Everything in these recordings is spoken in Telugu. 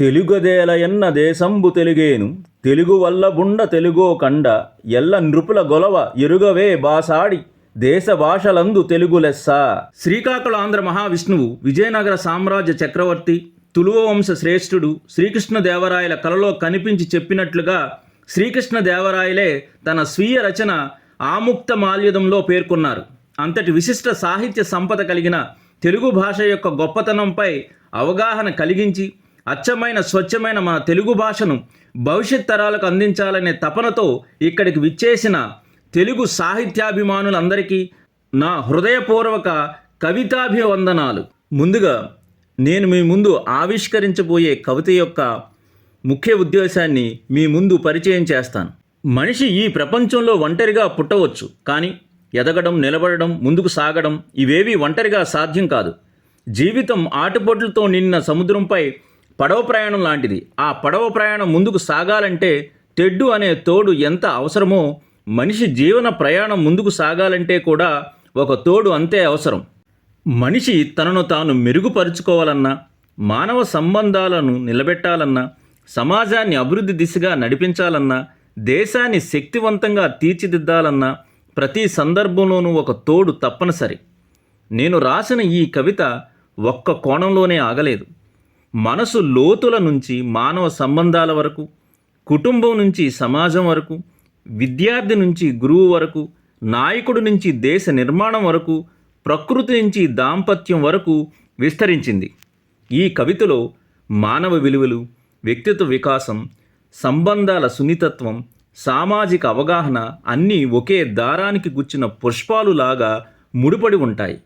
తెలుగదేలయన్న దేశంబు తెలుగేను తెలుగు వల్ల బుండ తెలుగో కండ ఎల్ల నృపుల గొలవ ఎరుగవే బాసాడి దేశ భాషలందు తెలుగు లెస్స. శ్రీకాకుళ ఆంధ్ర మహావిష్ణువు విజయనగర సామ్రాజ్య చక్రవర్తి తులువ వంశ శ్రేష్ఠుడు శ్రీకృష్ణదేవరాయల కలలో కనిపించి చెప్పినట్లుగా శ్రీకృష్ణదేవరాయలే తన స్వీయ రచన ఆముక్త మాల్యదంలో పేర్కొన్నారు. అంతటి విశిష్ట సాహిత్య సంపద కలిగిన తెలుగు భాష యొక్క గొప్పతనంపై అవగాహన కలిగించి అచ్చమైన స్వచ్ఛమైన మన తెలుగు భాషను భవిష్యత్ తరాలకు అందించాలనే తపనతో ఇక్కడికి విచ్చేసిన తెలుగు సాహిత్యాభిమానులందరికీ నా హృదయపూర్వక కవితాభివందనాలు. ముందుగా నేను మీ ముందు ఆవిష్కరించబోయే కవిత యొక్క ముఖ్య ఉద్దేశాన్ని మీ ముందు పరిచయం చేస్తాను. మనిషి ఈ ప్రపంచంలో ఒంటరిగా పుట్టవచ్చు కానీ ఎదగడం నిలబడడం ముందుకు సాగడం ఇవేవి ఒంటరిగా సాధ్యం కాదు. జీవితం ఆటుపోట్లతో నిన్న సముద్రంపై పడవ ప్రయాణం లాంటిది. ఆ పడవ ప్రయాణం ముందుకు సాగాలంటే తెడ్డు అనే తోడు ఎంత అవసరమో మనిషి జీవన ప్రయాణం ముందుకు సాగాలంటే కూడా ఒక తోడు అంతే అవసరం. మనిషి తనను తాను మెరుగుపరుచుకోవాలన్నా మానవ సంబంధాలను నిలబెట్టాలన్నా సమాజాన్ని అభివృద్ధి దిశగా నడిపించాలన్నా దేశాన్ని శక్తివంతంగా తీర్చిదిద్దాలన్నా ప్రతి సందర్భంలోనూ ఒక తోడు తప్పనిసరి. నేను రాసిన ఈ కవిత ఒక్క కోణంలోనే ఆగలేదు. మనసు లోతుల నుంచి మానవ సంబంధాల వరకు కుటుంబం నుంచి సమాజం వరకు విద్యార్థి నుంచి గురువు వరకు నాయకుడు నుంచి దేశ నిర్మాణం వరకు ప్రకృతి నుంచి దాంపత్యం వరకు విస్తరించింది. ఈ కవితలో మానవ విలువలు వ్యక్తిత్వ వికాసం సంబంధాల సున్నితత్వం సామాజిక అవగాహన అన్నీ ఒకే దారానికి గుచ్చిన పుష్పాలులాగా ముడిపడి ఉంటాయి.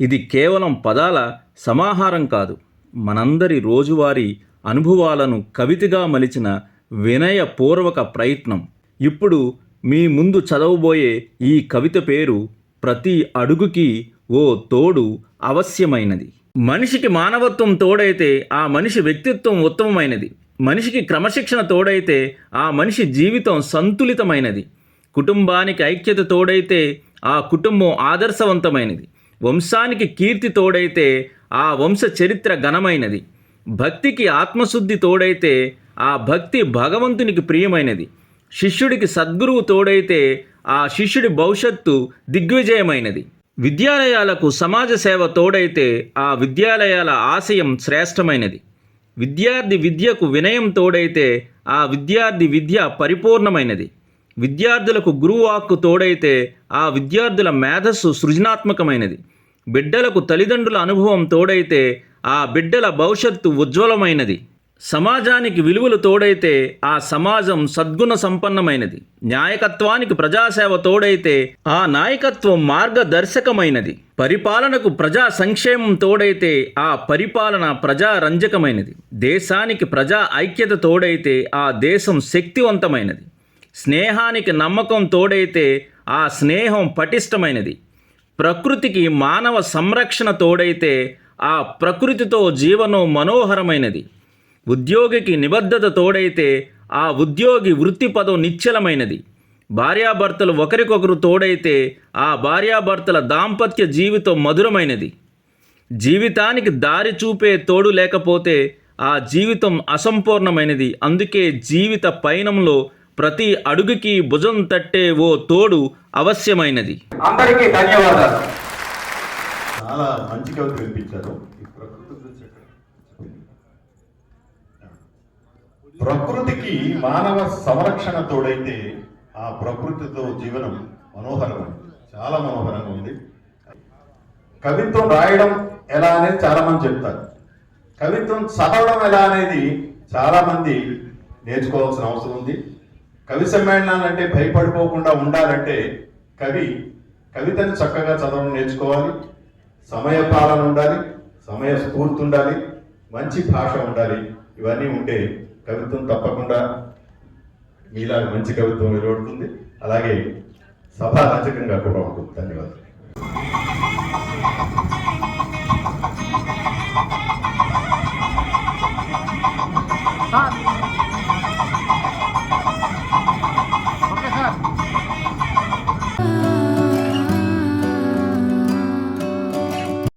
ఇది కేవలం పదాల సమాహారం కాదు. మనందరి రోజువారీ అనుభవాలను కవితగా మలిచిన వినయపూర్వక ప్రయత్నం. ఇప్పుడు మీ ముందు చదవబోయే ఈ కవిత పేరు ప్రతి అడుగుకి ఓ తోడు అవశ్యమైనది. మనిషికి మానవత్వం తోడైతే ఆ మనిషి వ్యక్తిత్వం ఉత్తమమైనది. మనిషికి క్రమశిక్షణ తోడైతే ఆ మనిషి జీవితం సంతులితమైనది. కుటుంబానికి ఐక్యత తోడైతే ఆ కుటుంబం ఆదర్శవంతమైనది. వంశానికి కీర్తి తోడైతే ఆ వంశ చరిత్ర ఘనమైనది. భక్తికి ఆత్మశుద్ధి తోడైతే ఆ భక్తి భగవంతునికి ప్రియమైనది. శిష్యుడికి సద్గురువు తోడైతే ఆ శిష్యుడి భవిష్యత్తు దిగ్విజయమైనది. విద్యాలయాలకు సమాజ సేవ తోడైతే ఆ విద్యాలయాల ఆశయం శ్రేష్టమైనది. విద్యార్థి విద్యకు వినయం తోడైతే ఆ విద్యార్థి విద్య పరిపూర్ణమైనది. విద్యార్థులకు గురువాక్కు తోడైతే ఆ విద్యార్థుల మేధస్సు సృజనాత్మకమైనది. బిడ్డలకు తల్లిదండ్రుల అనుభవం తోడైతే ఆ బిడ్డల భవిష్యత్తు ఉజ్వలమైనది. సమాజానికి విలువలు తోడైతే ఆ సమాజం సద్గుణ సంపన్నమైనది. న్యాయకత్వానికి ప్రజాసేవ తోడైతే ఆ నాయకత్వం మార్గదర్శకమైనది. పరిపాలనకు ప్రజా సంక్షేమం తోడైతే ఆ పరిపాలన ప్రజారంజకమైనది దేశానికి ప్రజా ఐక్యత తోడైతే ఆ దేశం శక్తివంతమైనది. స్నేహానికి నమ్మకం తోడైతే ఆ స్నేహం పటిష్టమైనది. ప్రకృతికి మానవ సంరక్షణ తోడైతే ఆ ప్రకృతితో జీవనం మనోహరమైనది. ఉద్యోగికి నిబద్ధత తోడైతే ఆ ఉద్యోగి వృత్తి పదం నిశ్చలమైనది. భార్యాభర్తలు ఒకరికొకరు తోడైతే ఆ భార్యాభర్తల దాంపత్య జీవితం మధురమైనది. జీవితానికి దారి చూపే తోడు లేకపోతే ఆ జీవితం అసంపూర్ణమైనది. అందుకే జీవిత పయనంలో ప్రతి అడుగుకి భుజం తట్టే ఓ తోడు అవశ్యమైనది. అందరికీ ధన్యవాదాలు. చాలా మంచి కవిత వినిపించారు? ప్రకృతికి మానవ సంరక్షణ తోడైతే ఆ ప్రకృతితో జీవనం మనోహరం చాలా మనోహరంగా ఉంది. కవిత్వం రాయడం ఎలా అనేది చాలా మంది చెప్తారు. కవిత్వం చదవడం ఎలా అనేది చాలా మంది నేర్చుకోవాల్సిన అవసరం ఉంది. కవి సమ్మేళనాలంటే భయపడిపోకుండా ఉండాలంటే కవి కవితను చక్కగా చదవడం నేర్చుకోవాలి. సమయ పాలన ఉండాలి సమయ స్ఫూర్తి ఉండాలి మంచి భాష ఉండాలి. ఇవన్నీ ఉంటే కవిత్వం తప్పకుండా మీలా మంచి కవిత్వం వెలువడుతుంది. అలాగే సభా రచకంగా కూడా ఉంటుంది. ధన్యవాదాలు.